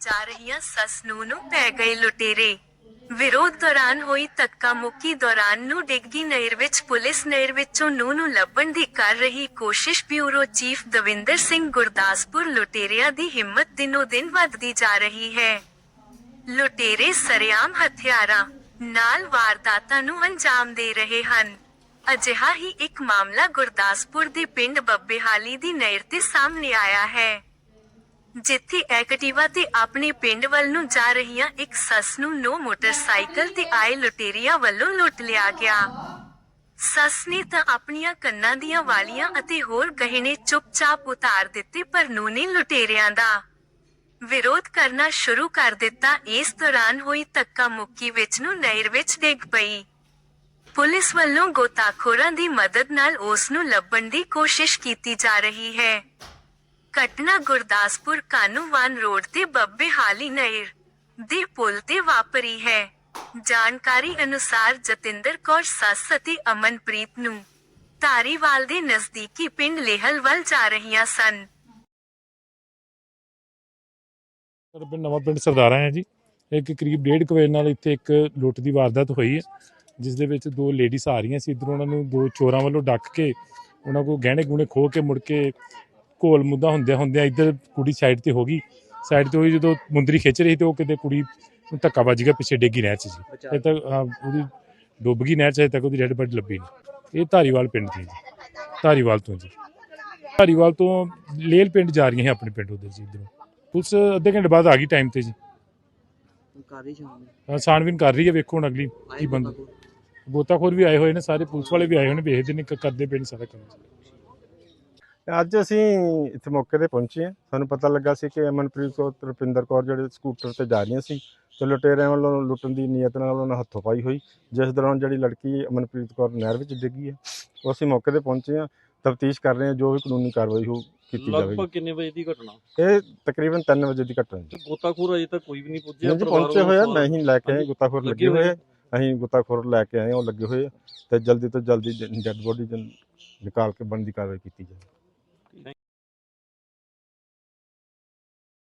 ਜਾ ਰਹੀਆਂ ਸੱਸ ਨੂੰ ਨੂੰ ਪੈ ਗਏ ਲੁਟੇਰੇ। ਵਿਰੋਧ ਦੌਰਾਨ ਹੋਈ ਧੱਕਾ ਮੁੱਕੀ ਦੌਰਾਨ ਨੂੰ ਡਿੱਗੀ ਨਹਿਰ ਵਿੱਚ ਪੁਲਿਸ ਨਹਿਰ ਵਿੱਚੋਂ ਨੂੰ ਨੂੰ ਲੱਭਣ ਦੀ ਕਰ ਰਹੀ ਕੋਸ਼ਿਸ਼, ਬਿਊਰੋ ਚੀਫ ਦਵਿੰਦਰ ਸਿੰਘ ਗੁਰਦਾਸਪੁਰ ਲੁਟੇਰਿਆਂ ਦੀ ਹਿੰਮਤ ਦਿਨੋ ਦਿਨ ਵੱਧਦੀ ਜਾ ਰਹੀ ਹੈ। ਲੁਟੇਰੇ ਸਰਿਆਮ ਹਥਿਆਰਾਂ ਨਾਲ ਵਾਰਦਾਤਾਂ ਨੂੰ ਅੰਜਾਮ ਦੇ ਰਹੇ ਹਨ। ਅਜਿਹਾ ਹੀ ਇੱਕ ਮਾਮਲਾ ਗੁਰਦਾਸਪੁਰ ਦੇ ਪਿੰਡ ਬੱਬੇਹਾਲੀ ਦੀ ਨਹਿਰ ਤੇ ਸਾਹਮਣੇ ਆਇਆ ਹੈ। ਜਿੱਥੇ ਐਕਟਿਵਾ ਤੇ ਆਪਣੇ ਪਿੰਡ ਵੱਲ ਨੂੰ ਜਾ ਰਹੀਆਂ ਇੱਕ ਸੱਸ ਨੂੰ ਨੋ ਮੋਟਰਸਾਈਕਲ ਤੇ ਆਏ ਲੁਟੇਰਿਆਂ ਵੱਲੋਂ ਲੁੱਟ ਲਿਆ ਗਿਆ। ਸੱਸ ਨੇ ਤਾਂ ਆਪਣੀਆਂ ਕੰਨਾਂ ਦੀਆਂ ਵਾਲੀਆਂ ਅਤੇ ਹੋਰ ਗਹਿਣੇ ਚੁੱਪਚਾਪ ਉਤਾਰ ਦਿੱਤੇ, ਪਰ ਨੂੰ ਨੇ ਲੁਟੇਰਿਆਂ ਦਾ ਵਿਰੋਧ ਕਰਨਾ ਸ਼ੁਰੂ ਕਰ ਦਿੱਤਾ। ਇਸ ਦੌਰਾਨ ਹੋਈ ਧੱਕਾ ਮੁੱਕੀ ਵਿੱਚ ਨੂੰ ਨਹਿਰ ਵਿੱਚ ਡਿੱਗ ਪਈ। ਪੁਲਿਸ ਵੱਲੋਂ ਗੋਤਾਖੋਰਾਂ ਦੀ ਮਦਦ ਨਾਲ ਉਸ ਨੂੰ ਲੱਭਣ ਦੀ ਕੋਸ਼ਿਸ਼ ਕੀਤੀ ਜਾ ਰਹੀ ਹੈ। ਘਟਨਾ ਗੁਰਦਾਸਪੁਰ ਕਾਨੂੰਵਾਨ ਰੋਡ ਤੇ ਬੱਬੇ ਹਾਲੀ ਨਹਿਰ ਦੇ ਪੁਲ ਤੇ ਵਾਪਰੀ ਹੈ। ਜਾਣਕਾਰੀ ਅਨੁਸਾਰ ਜਤਿੰਦਰ ਕੌਰ ਸੱਸ ਅਤੇ ਅਮਨਪ੍ਰੀਤ ਨੂੰ ਧਾਰੀਵਾਲ ਦੇ ਨਜ਼ਦੀਕੀ ਪਿੰਡ ਲੇਹਲ ਵੱਲ ਜਾ ਰਹੀਆਂ ਸਨ। ਸਰ, ਪਿੰਡ ਨਵਾਂ ਪਿੰਡ ਸਰਦਾਰਾ ਹੈ ਜੀ। ਇੱਕ ਕਰੀਬ ਡੇਢ ਕੁ ਵਜੇ ਨਾਲ ਇੱਥੇ ਇੱਕ ਲੁੱਟ ਦੀ ਵਾਰਦਾਤ ਹੋਈ ਹੈ ਜਿਸ ਦੇ ਵਿੱਚ ਦੋ ਲੇਡੀਜ਼ ਆ ਰਹੀਆਂ ਸੀ। ਇਧਰੋਂ ਉਹਨਾਂ ਨੂੰ ਦੋ ਚੋਰਾਂ ਵੱਲੋਂ ਡੱਕ ਕੇ ਉਹਨਾਂ ਕੋਲ ਗਹਿਣੇ ਗੁਣੇ ਖੋਹ ਕੇ ਮੁੜ ਕੇ ਘੋਲ ਮੁੱਦਾ ਹੁੰਦਿਆਂ ਹੁੰਦਿਆਂ ਇੱਧਰ ਕੁੜੀ ਸਾਈਡ ਤੇ ਹੋ ਗਈ। ਸਾਈਡ ਤੇ ਹੋਈ ਜਦੋਂ ਮੁੰਦਰੀ ਖਿੱਚ ਰਹੀ ਤੇ ਉਹ ਕਿਤੇ ਕੁੜੀ ਨੂੰ ਧੱਕਾ ਵੱਜ ਗਿਆ ਪਿੱਛੇ ਡੇਗੀ ਨਹਿਰ 'ਚ ਜੀ। ਇਹ ਹਾਂ, ਉਹਦੀ ਡੁੱਬ ਗਈ ਨਹਿਰ 'ਚ ਹਜੇ ਤੱਕ ਉਹਦੀ ਡੈਡ ਬੋਡੀ ਲੱਭੀ ਨਹੀਂ। ਇਹ ਧਾਰੀਵਾਲ ਪਿੰਡ ਦੀ ਜੀ। ਧਾਰੀਵਾਲ ਤੋਂ ਜੀ। ਧਾਰੀਵਾਲ ਤੋਂ ਲੇਲ ਪਿੰਡ ਜਾ ਰਹੀਆਂ ਹੈ ਆਪਣੇ ਪਿੰਡ ਉਧਰ ਜੀ ਇਧਰੋਂ। ਪੁਲਿਸ ਅੱਧੇ ਘੰਟੇ ਬਾਅਦ ਆ ਗਈ ਟਾਈਮ ਤੇ ਜੀ। ਛਾਣਬੀਨ ਕਰ ਰਹੀ ਹੈ ਵੇਖੋ ਹੁਣ ਅਗਲੀ ਕੀ ਬੰਦ ਗੋਤਾਖੋਰ ਵੀ ਆਏ ਹੋਏ ਨੇ ਸਾਰੇ ਪੁਲਿਸ ਵਾਲੇ ਵੀ ਆਏ ਹੋਏ ਨੇ ਵੇਖਦੇ ਨੇ ਕ- ਕਰਦੇ ਪਏ ਨੇ ਸਾਰਾ ਕੰਮ। ਅੱਜ ਅਸੀਂ ਇੱਥੇ ਮੌਕੇ ਤੇ ਪਹੁੰਚੇ ਹਾਂ। ਸਾਨੂੰ ਪਤਾ ਲੱਗਾ ਸੀ ਕਿ ਅਮਨਪ੍ਰੀਤ ਕੌਰ ਤੇ ਰੁਪਿੰਦਰ ਕੌਰ ਜਿਹੜੇ ਸਕੂਟਰ ਤੇ ਜਾ ਰਹੀਆਂ ਸੀ ਤੇ ਲੁਟੇਰਿਆਂ ਵੱਲੋਂ ਲੁੱਟਣ ਦੀ ਨੀਅਤ ਨਾਲ ਉਹਨਾਂ ਨਾਲ ਹੱਥੋਂ ਪਾਈ ਹੋਈ। ਜਿਸ ਦੌਰਾਨ ਜਿਹੜੀ ਲੜਕੀ ਅਮਨਪ੍ਰੀਤ ਕੌਰ ਨਹਿਰ ਵਿੱਚ ਡਿੱਗੀ ਹੈ ਉਹ ਅਸੀਂ ਮੌਕੇ ਤੇ ਪਹੁੰਚੇ ਹਾਂ। ਤਫਤੀਸ਼ ਕਰ ਰਹੇ ਹਾਂ ਜੋ ਵੀ ਕਾਨੂੰਨੀ ਕਾਰਵਾਈ ਹੋ ਕੀਤੀ ਜਾਵੇਗੀ। ਲਗਭਗ ਕਿੰਨੇ ਵਜੇ ਦੀ ਘਟਨਾ? ਇਹ ਤਕਰੀਬਨ 3 ਵਜੇ ਦੀ ਘਟਨਾ ਹੈ ਗੋਤਾਖੋਰ ਅਜੇ ਤੱਕ ਕੋਈ ਵੀ ਨਹੀਂ ਪੁੱਜਿਆ ਪਹੁੰਚੇ ਹੋਏ ਆ ਮੈਂ ਹੀ ਲੈ ਕੇ ਆਏ ਗੁੱਤਾਖੋਰ ਲੱਗੇ ਹੋਏ ਅਸੀਂ ਗੁੱਤਾਖੋਰ ਲੈ ਕੇ ਆਏ ਹਾਂ ਉਹ ਲੱਗੇ ਹੋਏ ਤੇ ਜਲਦੀ ਤੋਂ ਜਲਦੀ ਡੈੱਡ ਬੋਡੀ ਨਿਕਾਲ ਕੇ ਬਣਦੀ ਕਾਰਵਾਈ ਕੀਤੀ ਜਾਵੇ।